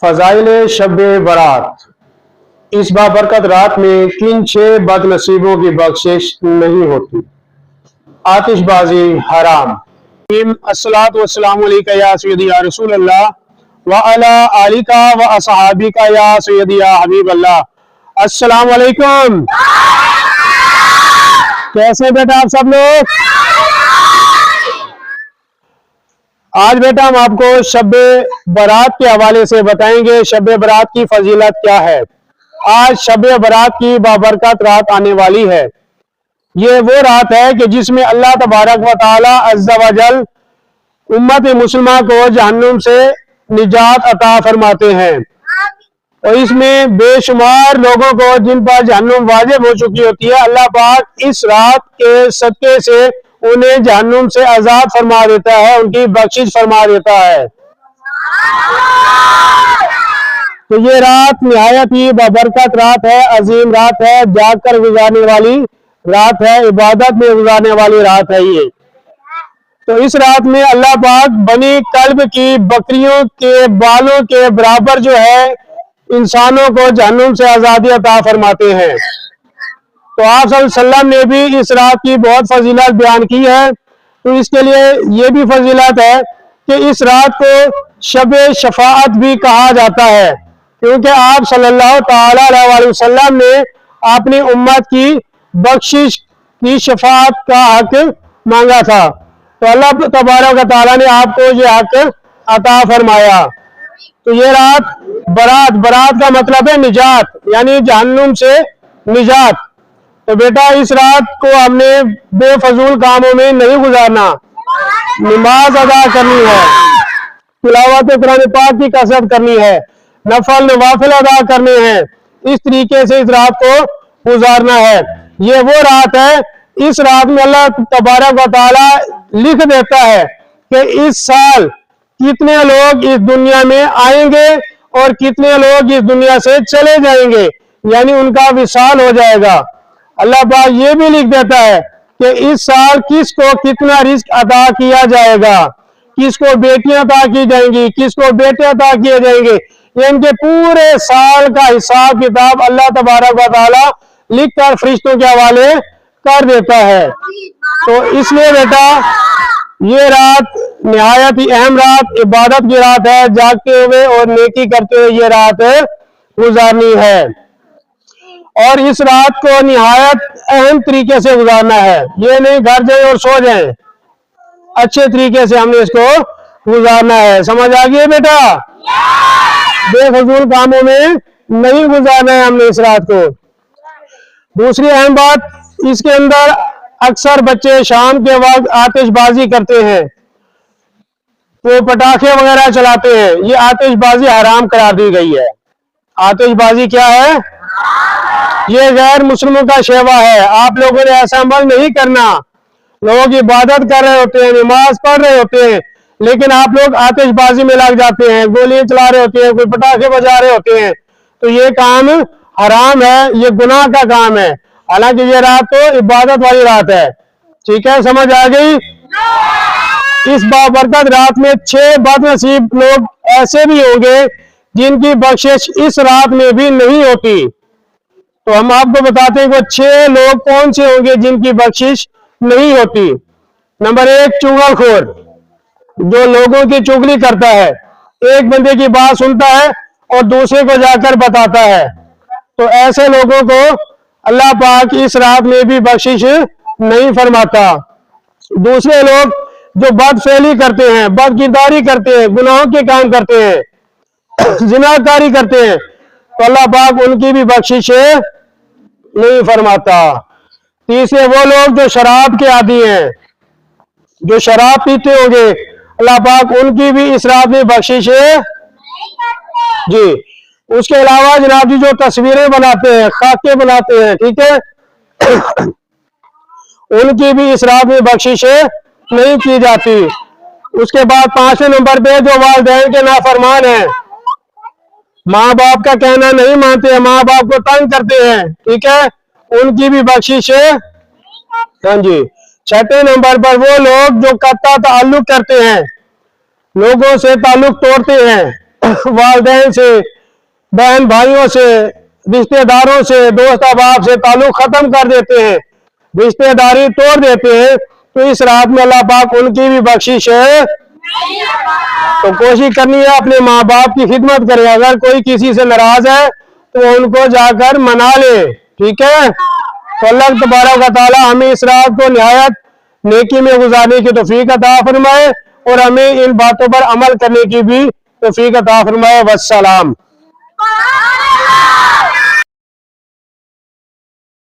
فضائل شب برات۔ اس بابرکت رات میں کن چھ بد نصیبوں کی بخشش نہیں ہوتی۔ آتش بازی حرام۔ السلام والسلام علیکہ یا سیدی یا رسول اللہ۔ وعلا آلکہ و اصحابکہ یا سیدی یا حبیب اللہ۔ السلام علیکم۔ کیسے بیٹا آپ سب لوگ؟ آج بیٹا ہم آپ کو شب برات کے حوالے سے بتائیں گے شب برات کی فضیلت کیا ہے۔ آج شب برات کی بابرکت رات آنے والی ہے۔ یہ وہ رات ہے کہ جس میں اللہ تبارک و تعالی عز و جل امت مسلمہ کو جہنم سے نجات عطا فرماتے ہیں۔ اور اس میں بے شمار لوگوں کو جن پر جہنم واجب ہو چکی ہوتی ہے، اللہ پاک اس رات کے صدقے سے انہیں جہنم سے آزاد فرما دیتا ہے، ان کی بخشش فرما دیتا ہے۔ تو یہ رات نہایت ہی ببرکت رات ہے، عظیم رات ہے جاگ کر گزارنے والی رات ہے، عبادت میں گزارنے والی رات ہے یہ۔ تو اس رات میں اللہ پاک بنی قلب کی بکریوں کے بالوں کے برابر جو ہے، انسانوں کو جہنم سے آزادی عطا فرماتے ہیں۔ تو آپ صلی اللہ علیہ وسلم نے بھی اس رات کی بہت فضیلت بیان کی ہے۔ تو اس کے لیے یہ بھی فضیلت ہے کہ اس رات کو شب شفاعت بھی کہا جاتا ہے۔ کیونکہ آپ صلی اللہ تعالی علیہ وسلم نے اپنی امت کی بخشش کی شفاعت کا حق مانگا تھا۔ تو اللہ تبارک تعالیٰ نے آپ کو یہ حق عطا فرمایا۔ تو یہ رات برات برات کا مطلب ہے نجات یعنی جہنم سے نجات۔ تو بیٹا، اس رات کو ہم نے بے فضول کاموں میں نہیں گزارنا۔ نماز ادا کرنی ہے۔ تلاوت قرآن پاک کی کثرت کرنی ہے۔ نفل، نوافل ادا کرنے ہیں۔ اس طریقے سے اس رات کو گزارنا ہے۔ یہ وہ رات ہے، اس رات میں اللہ تبارک و تعالی لکھ دیتا ہے کہ اس سال کتنے لوگ اس دنیا میں آئیں گے اور کتنے لوگ اس دنیا سے چلے جائیں گے۔ یعنی ان کا وصال ہو جائے گا۔ اللہ پاک یہ بھی لکھ دیتا ہے کہ اس سال کس کو کتنا رزق عطا کیا جائے گا؟ کس کو بیٹیاں عطا کی جائیں گی؟ کس کو بیٹے عطا کیے جائیں گے؟ یہ ان کے پورے سال کا حساب کتاب اللہ تبارک و تعالی لکھ کر فرشتوں کے حوالے کر دیتا ہے۔ تو اس لیے بیٹا، یہ رات نہایت ہی اہم رات، عبادت کی رات ہے، جاگتے ہوئے اور نیکی کرتے ہوئے یہ رات گزارنی ہے۔ اور اس رات کو نہایت اہم طریقے سے گزارنا ہے۔ یہ نہیں گھر جائیں اور سو جائیں۔ اچھے طریقے سے ہم نے اس کو گزارنا ہے۔ سمجھ آ گئی بیٹا؟ بے فضول کاموں میں نہیں گزارنا ہے ہم نے اس رات کو۔ دوسری اہم بات، اس کے اندر اکثر بچے شام کے وقت آتش بازی کرتے ہیں۔ وہ پٹاخے وغیرہ چلاتے ہیں۔ یہ آتش بازی حرام قرار دی گئی ہے۔ آتش بازی کیا ہے؟ یہ غیر مسلموں کا شیوا ہے۔ آپ لوگوں نے ایسا عمل نہیں کرنا۔ لوگ عبادت کر رہے ہوتے ہیں، نماز پڑھ رہے ہوتے ہیں، لیکن آپ لوگ آتش بازی میں لگ جاتے ہیں، گولیاں چلا رہے ہوتے ہیں، کوئی پٹاخے بجا رہے ہوتے ہیں۔ تو یہ کام حرام ہے، یہ گناہ کا کام ہے۔ حالانکہ یہ رات تو عبادت والی رات ہے۔ ٹھیک ہے، سمجھ آ گئی؟ اس بابرکت رات میں چھ بد نصیب لوگ ایسے بھی ہوں گے جن کی بخشش اس رات میں بھی نہیں ہوتی۔ تو ہم آپ کو بتاتے ہیں کہ چھ لوگ کون سے ہوں گے جن کی بخشش نہیں ہوتی؟ نمبر ایک چگل خور۔ جو لوگوں کی چگلی کرتا ہے، ایک بندے کی بات سنتا ہے اور دوسرے کو جا کر بتاتا ہے۔ تو ایسے لوگوں کو اللہ پاک اس رات میں بھی بخشش نہیں فرماتا۔ دوسرے لوگ جو بد فیلی کرتے ہیں، بد کرداری کرتے ہیں، گناہوں کے کام کرتے ہیں، زناکاری کرتے ہیں، تو اللہ پاک ان کی بھی بخشش نہیں فرماتا۔ تیسرے وہ لوگ جو شراب کے عادی ہیں، جو شراب پیتے ہوں گے، اللہ پاک ان کی بھی اس رات میں بخشش ہے۔ جی۔ اس کے علاوہ جناب جی جو تصویریں بناتے ہیں، خاکے بناتے ہیں، ٹھیک ہے۔ ان کی بھی اس رات میں بخشش نہیں کی جاتی۔ اس کے بعد پانچویں نمبر پہ جو والدین کے نافرمان ہیں ماں باپ کا کہنا نہیں مانتے ماں باپ کو تنگ کرتے ہیں، ٹھیک ہے؟ ان کی بھی بخشش ہے۔ ہاں جی۔ چھٹے نمبر پر وہ لوگ جو قطع تعلق کرتے ہیں، لوگوں سے تعلق توڑتے ہیں۔ والدین سے، بہن بھائیوں سے، رشتہ داروں سے، دوست احباب سے تعلق ختم کر دیتے ہیں۔ رشتہ داری توڑ دیتے ہیں۔ تو اس رات میں اللہ پاک ان کی بھی بخشش ہے۔ تو کوشش کرنی ہے اپنے ماں باپ کی خدمت کرے۔ اگر کوئی کسی سے ناراض ہے تو ان کو جا کر منا لے۔ ٹھیک ہے؟ تو اللہ تبارک و ہمیں اس رات کو نہایت نیکی میں گزارنے کی توفیق عطا فرمائے اور ہمیں ان باتوں پر عمل کرنے کی بھی توفیق عطا فرمائے۔ والسلام۔